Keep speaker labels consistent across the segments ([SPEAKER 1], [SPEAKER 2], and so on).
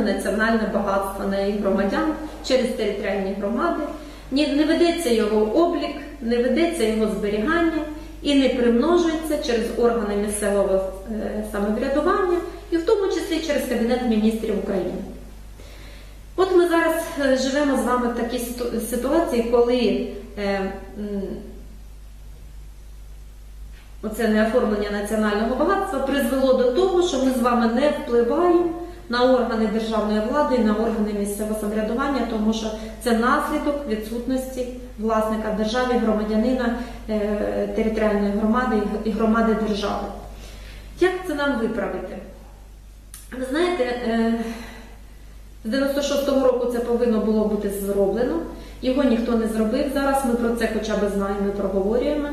[SPEAKER 1] національне багатство на їх громадян через територіальні громади. Ні, не ведеться його облік, не ведеться його зберігання і не примножується через органи місцевого е, самоврядування, і в тому числі через Кабінет міністрів України. От ми зараз е, живемо з вами в такій ситуації, коли е, оце неоформлення національного багатства призвело до того, що ми з вами не впливаємо на органи державної влади і на органи місцевого самоврядування, тому що це наслідок відсутності власника в державі, громадянина е, територіальної громади і громади держави. Як це нам виправити? Ви знаєте, е, з 96-го року це повинно було бути зроблено. Його ніхто не зробив. Зараз ми про це хоча б знаємо і проговорюємо.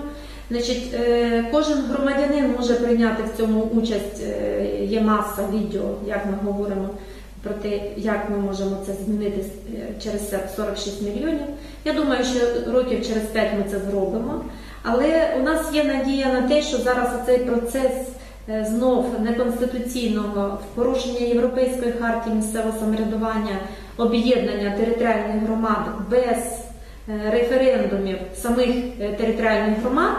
[SPEAKER 1] Значить, е, кожен громадянин може прийняти в цьому участь. Е, Є маса відео, як ми говоримо про те, як ми можемо це змінити е, через 46 мільйонів. Я думаю, що років через 5 ми це зробимо. Але у нас є надія на те, що зараз цей процес знов неконституційного порушення Європейської хартії місцевого самоврядування, об'єднання територіальних громад без референдумів самих територіальних громад.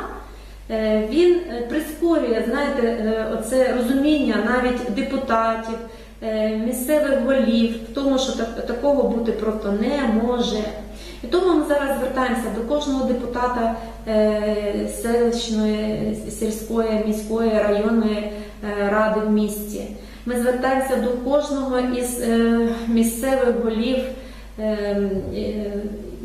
[SPEAKER 1] Е, Він е, прискорює, знаєте, е, оце розуміння навіть депутатів, місцевих голів в тому, що так- такого бути просто не може. І тому ми зараз звертаємося до кожного депутата селищної, сільської, міської, районної ради в місті. Ми звертаємося до кожного із місцевих голів,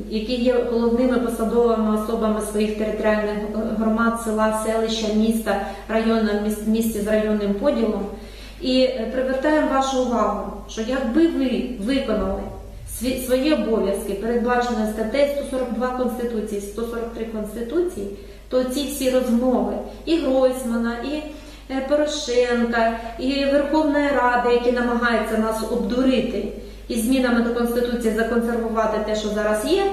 [SPEAKER 1] які є головними посадовими особами своїх територіальних громад, села, селища, міста, району, міс- місті з районним поділом. І е, привертаємо вашу увагу, що якби ви виконали свої обов'язки, передбачені статтею 142 Конституції, 143 Конституції, то ці всі розмови і Гройсмана, і е, Порошенка, і Верховної Ради, які намагаються нас обдурити і змінами до Конституції законсервувати те, що зараз є.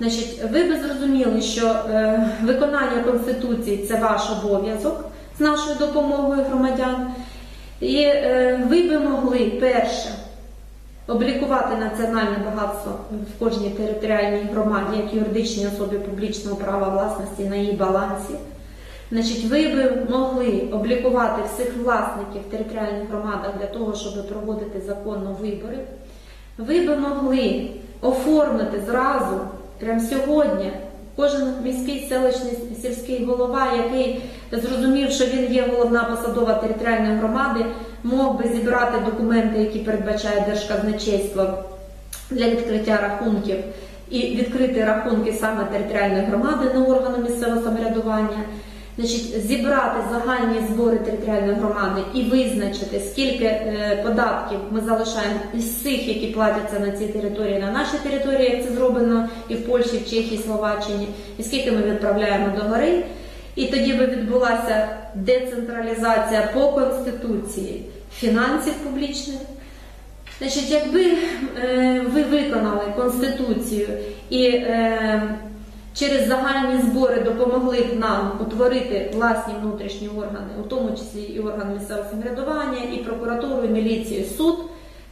[SPEAKER 1] Значить, ви би зрозуміли, що е, виконання Конституції це ваш обов'язок з нашою допомогою громадян. І е, ви би могли перше облікувати національне багатство в кожній територіальній громаді як юридичній особі публічного права власності на її балансі. Значить, ви би могли облікувати всіх власників в територіальних громадах для того, щоб проводити законно вибори. Ви би могли оформити зразу, прямо сьогодні, кожен міський селищний сільський голова, який зрозумів, що він є головна посадова територіальної громади, мог би зібрати документи, які передбачає Держказначейство для відкриття рахунків, і відкрити рахунки саме територіальної громади на органу місцевого самоврядування. Значить, зібрати загальні збори територіальної громади і визначити, скільки е, податків ми залишаємо із всіх, які платяться на цій території, на нашій території, як це зроблено і в Польщі, в Чехії, Словаччині, і скільки ми відправляємо до гори. І тоді би відбулася децентралізація по конституції фінансів публічних. Значить, якби е, ви виконали конституцію і е, через загальні збори допомогли б нам утворити власні внутрішні органи, у тому числі і орган місцевого самоврядування, і прокуратуру, і міліцію, і суд,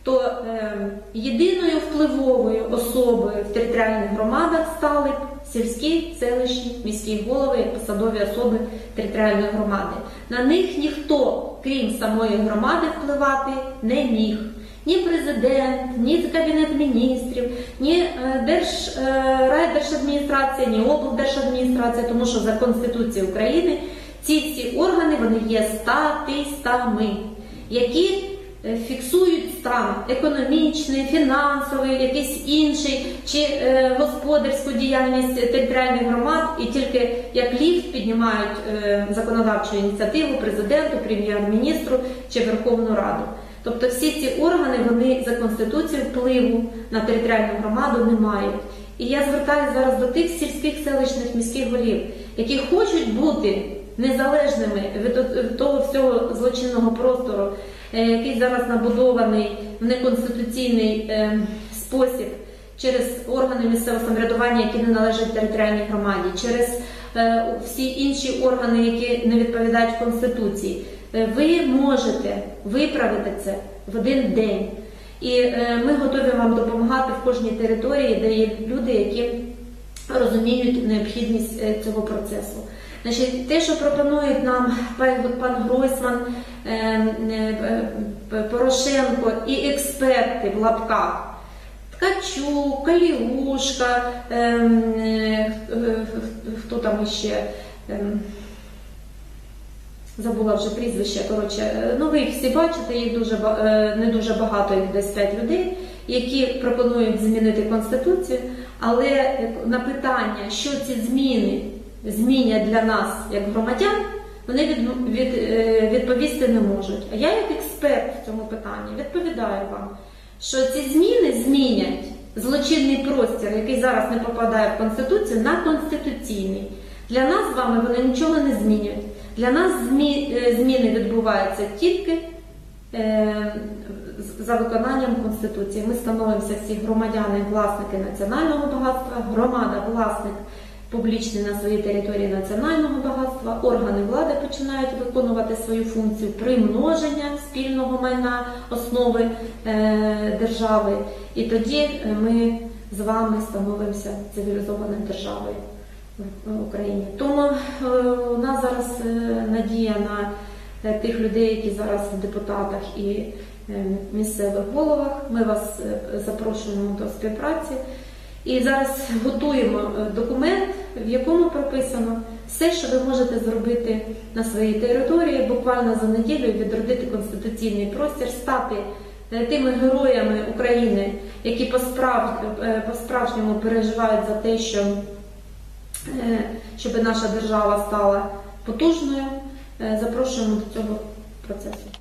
[SPEAKER 1] то е, єдиною впливовою особою в територіальних громадах стали сільські, селищні, міські голови, посадові особи територіальної громади. На них ніхто, крім самої громади, впливати не міг. Ні президент, ні кабінет міністрів, ні е, держ, е, ні облдержадміністрація, тому що за Конституцією України ці всі органи вони є статистами, які е, фіксують стан економічний, фінансовий, якийсь інший чи господарську діяльність територіальних громад, і тільки як ліфт піднімають законодавчу ініціативу президенту, прем'єр-міністру чи Верховну Раду. Тобто всі ці органи вони за конституцією впливу на територіальну громаду не мають. І я звертаюся зараз до тих сільських селищних міських голів, які хочуть бути незалежними від того всього злочинного простору, е, який зараз набудований в неконституційний е, спосіб через органи місцевого самоврядування, які не належать територіальній громаді, через е, всі інші органи, які не відповідають Конституції. Е, Ви можете виправити це в один день. І е, ми готові вам допомагати в кожній території, де є люди, які розуміють необхідність е, цього процесу. Значить, те, що пропонують нам пан Гройсман, Порошенко і експерти в лапках. Ткачук, Каліушка, ем, хто там ще, ем, забула вже прізвище, коротше, е, ну ви їх всі бачите, їх дуже, е, не дуже багато, їх десь 5 людей, які пропонують змінити Конституцію, але на питання, що ці зміни змінять для нас як громадян, вони від, від, е, відповісти не можуть. А я як експерт в цьому питанні відповідаю вам, що ці зміни змінять злочинний простір, який зараз не попадає в Конституцію, на конституційний. Для нас з вами вони нічого не змінюють. Для нас е, зміни відбуваються тільки е, за виконанням Конституції. Ми становимося всі громадяни, власники національного багатства, громада, власник публічний на своїй території національного багатства, органи влади починають виконувати свою функцію примноження спільного майна основи е, держави. І тоді ми з вами становимося цивілізованою державою в Україні. Тому е, у нас зараз е, надія на е, тих людей, які зараз в депутатах і місцевих головах. Ми вас запрошуємо до співпраці. І зараз готуємо документ, в якому прописано все, що ви можете зробити на своїй території, буквально за неділю відродити конституційний простір, стати тими героями України, які е, по-справжньому переживають за те, що щоб наша держава стала потужною. Е, Запрошуємо до цього процесу.